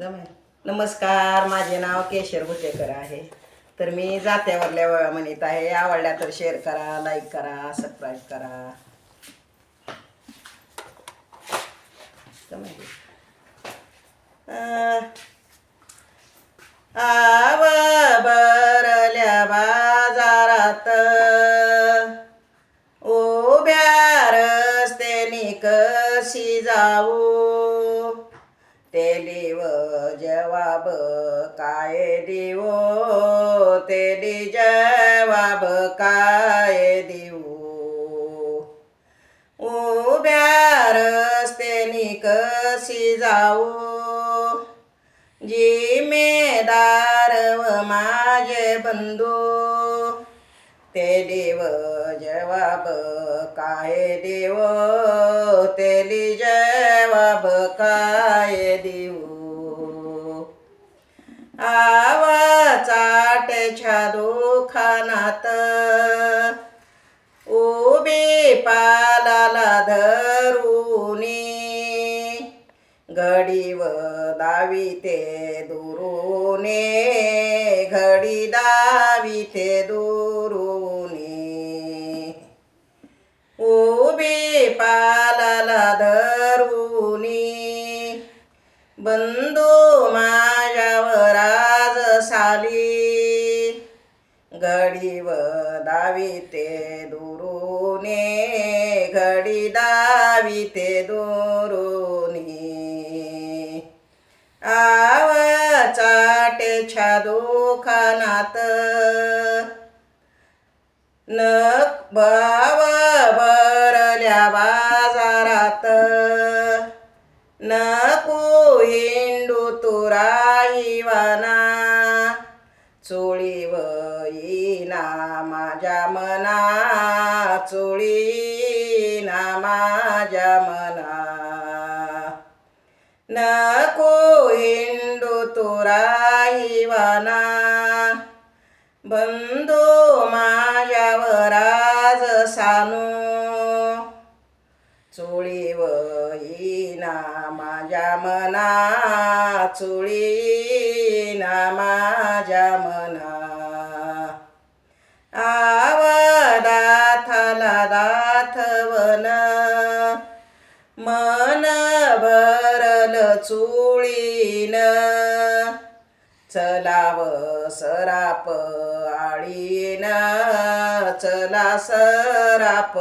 जमेल नमस्कार माझे नाव केशर भुटेकर आहे. तर मी जात्यावरल्या वळा म्हणत आहे. आवडल्या तर शेअर करा लाईक करा सबस्क्राईब करा. जमेल म्हणजे, आव बरल्या बाजारात उभ्या रस्त्याने कशी जाऊ? तेलीव जवाब काय दिवो? ते जवाब काय देऊ उभ्या रस्त्यानी कशी जाऊ जिमेदार व माझे बंधू ते देव जवाब काय देव? तेली जवाब आवाचाट्याच्या खानात. उबे पालाला धरुनी. घडीव दावी ते दुरुने. घडी दावी ते दुरुने. उभी पालाला धरुनी. बंधू मा घडीव दावी ते दुरुने घडी दावी ते दुरुनी आव चाटे दुकानात नक भाव भरल्या बाजारात नको हिंडू तुराईवाना चोळीवर ना माझ्या मना चोळी ना माझ्या मना. नको हिंडू तुराईवाना बंधू माझ्यावर आज सानू. चोळी येईना माझ्या मना चोळीना माझ्या मना. आवदाथला दाथवन मन भरल चुळीन चलाव सराप आळीन. चला सराप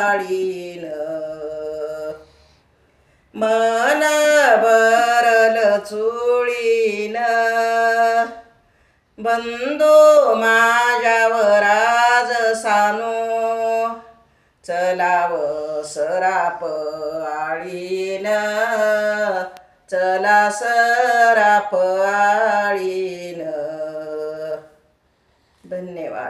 आळीन. मन बंधू माझ्यावराज सानो. चलाव सराप आळीन. चला सराप आळी